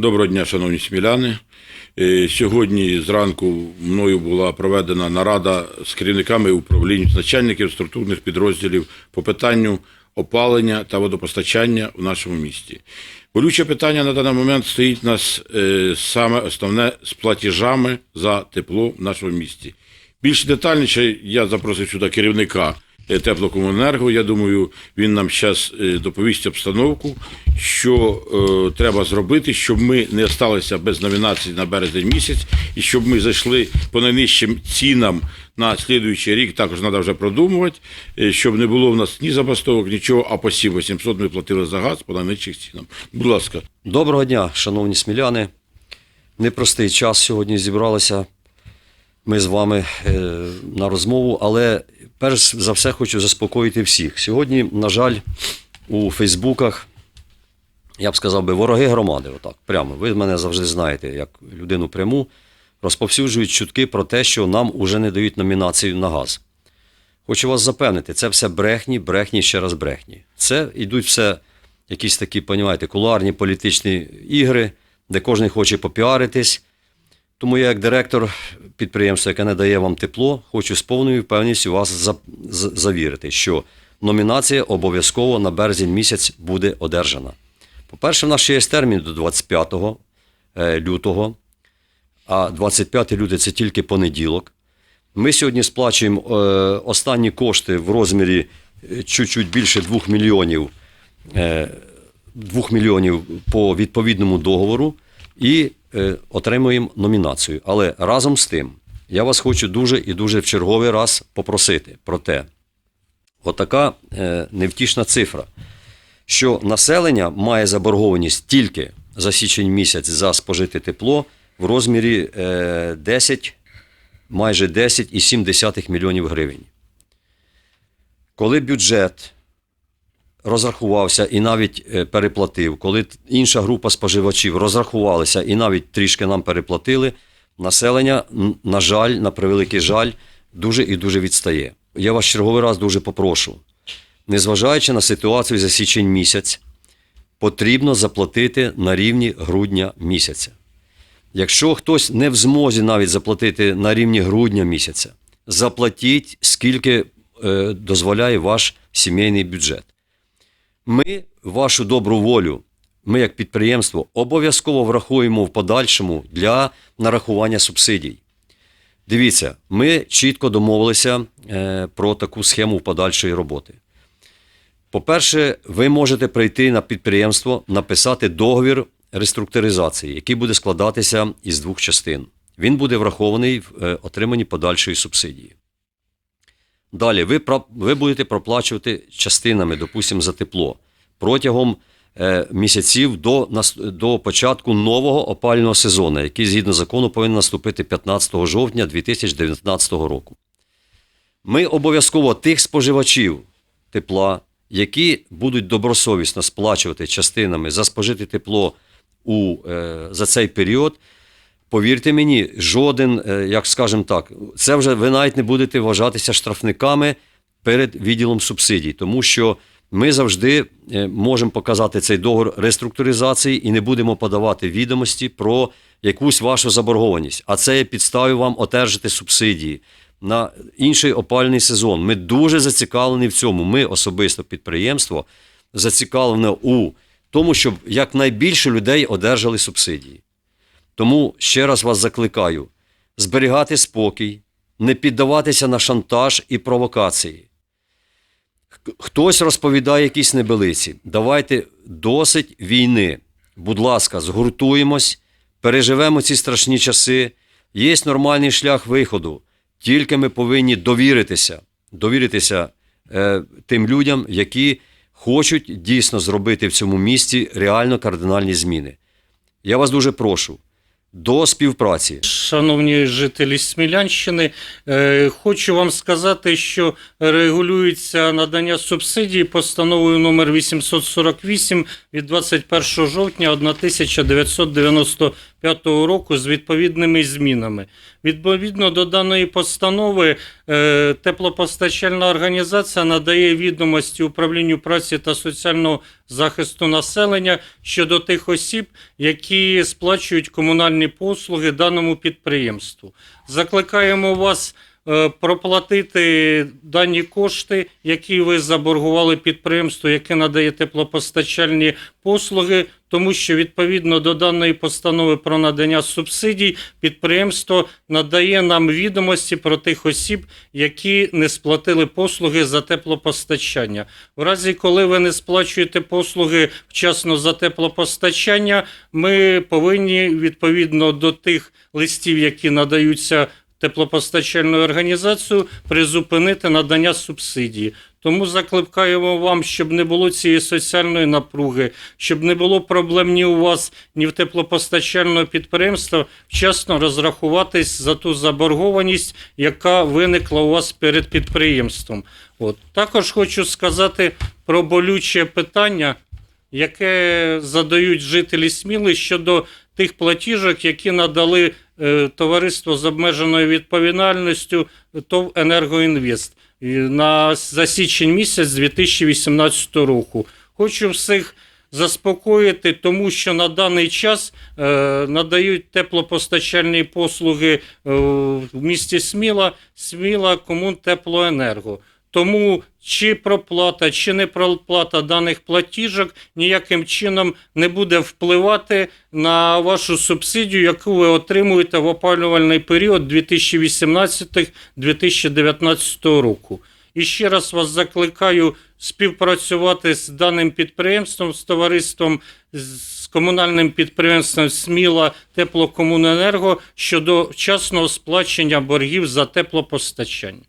Доброго дня, шановні сміляни. Е, Сьогодні зранку мною була проведена нарада з керівниками управлінь, з начальників структурних підрозділів по питанню опалення та водопостачання в нашому місті. Болюче питання на даний момент стоїть нас е, саме основне з платіжами за тепло в нашому місті. Більш детальніше я запросив сюди керівника теплокомуненерго. Я думаю, він нам зараз доповість обстановку, що е, треба зробити, щоб ми не залишилися без номінацій на березень місяць, і щоб ми зайшли по найнижчим цінам на слідуючий рік. Також треба вже продумувати, е, щоб не було в нас ні забастовок, нічого, а по 700 ми платили за газ по найнижчих цінам. Будь ласка. Доброго дня, шановні сміляни. Непростий час сьогодні зібралися. Ми з вами е, на розмову, але перш за все хочу заспокоїти всіх. Сьогодні, на жаль, у Фейсбуках, я б сказав би, вороги громади, отак, прямо. Ви мене завжди знаєте, як людину пряму, розповсюджують чутки про те, що нам уже не дають номінацію на газ. Хочу вас запевнити, це все брехні, брехні, ще раз брехні. Це йдуть все якісь такі, понімаєте, кулуарні політичні ігри, де кожен хоче попіаритись. Тому я, як директор підприємства, яке не дає вам тепло, хочу з повною впевненістю вас завірити, що номінація обов'язково на березень місяць буде одержана. По-перше, в нас ще є термін до 25 е, лютого, а 25 лютого це тільки понеділок. Ми сьогодні сплачуємо е, останні кошти в розмірі е, чуть-чуть більше 2 мільйонів, е, 2 мільйонів по відповідному договору і е, отримуємо номінацію. Але разом з тим, я вас хочу дуже і дуже в черговий раз попросити про те, отака е, невтішна цифра, що населення має заборгованість тільки за січень місяць за спожите тепло в розмірі е, 10 майже 10,7 мільйонів гривень. Коли бюджет розрахувався і навіть е, переплатив, коли інша група споживачів розрахувалися і навіть трішки нам переплатили, населення, на жаль, на превеликий жаль, дуже і дуже відстає. Я вас черговий раз дуже попрошу, незважаючи на ситуацію за січень місяць, потрібно заплатити на рівні грудня місяця. Якщо хтось не в змозі навіть заплатити на рівні грудня місяця, заплатіть, скільки е, дозволяє ваш сімейний бюджет. Ми вашу добру волю, ми як підприємство, обов'язково врахуємо в подальшому для нарахування субсидій. Дивіться, ми чітко домовилися е, про таку схему подальшої роботи. По-перше, ви можете прийти на підприємство, написати договір реструктуризації, який буде складатися із двох частин. Він буде врахований в е, отриманні подальшої субсидії. Далі, ви, ви будете проплачувати частинами, допустимо, за тепло протягом е, місяців до, до початку нового опалювального сезону, який згідно закону повинен наступити 15 жовтня 2019 року. Ми обов'язково тих споживачів тепла, які будуть добросовісно сплачувати частинами за спожите тепло у, е, за цей період. Повірте мені, жоден, е, як скажемо так, це вже ви навіть не будете вважатися штрафниками перед відділом субсидій, тому що ми завжди е, можемо показати цей договор реструктуризації і не будемо подавати відомості про якусь вашу заборгованість. А це є підставою вам одержати субсидії на інший опальний сезон. Ми дуже зацікавлені в цьому. Ми особисто підприємство зацікавлено у тому, щоб якнайбільше людей одержали субсидії. Тому ще раз вас закликаю зберігати спокій, не піддаватися на шантаж і провокації. Хтось розповідає якісь небелиці. Давайте досить війни. Будь ласка, згуртуємось, переживемо ці страшні часи. Є нормальний шлях виходу. Тільки ми повинні довіритися, довіритися е, тим людям, які хочуть дійсно зробити в цьому місті реально кардинальні зміни. Я вас дуже прошу до співпраці. Шановні жителі Смілянщини. Е, Хочу вам сказати, що регулюється надання субсидій постановою номер 848 від 21 жовтня 1995 року з відповідними змінами. Відповідно до даної постанови, е, теплопостачальна організація надає відомості управлінню праці та соціального захисту населення щодо тих осіб, які сплачують комунальні послуги даному підприємству. Закликаємо вас проплатити дані кошти, які ви заборгували підприємству, яке надає теплопостачальні послуги, тому що відповідно до даної постанови про надання субсидій підприємство надає нам відомості про тих осіб, які не сплатили послуги за теплопостачання. В разі, коли ви не сплачуєте послуги вчасно за теплопостачання, ми повинні відповідно до тих листів, які надаються теплопостачальною організацією, призупинити надання субсидії. Тому закликаємо вам, щоб не було цієї соціальної напруги, щоб не було проблем ні у вас, ні в теплопостачального підприємства, вчасно розрахуватись за ту заборгованість, яка виникла у вас перед підприємством. От. Також хочу сказати про болюче питання, яке задають жителі Сміли щодо тих платіжок, які надали товариство з обмеженою відповідальністю ТОВ «Енергоінвест» на, за січень місяць 2018 року. Хочу всіх заспокоїти, тому що на даний час е, надають теплопостачальні послуги е, в місті Сміла, Сміла Комунтеплоенерго. Тому чи проплата, чи не проплата даних платіжок ніяким чином не буде впливати на вашу субсидію, яку ви отримуєте в опалювальний період 2018-2019 року. І ще раз вас закликаю співпрацювати з даним підприємством, з товариством, з комунальним підприємством Сміла Теплокомуненерго щодо вчасного сплачення боргів за теплопостачання.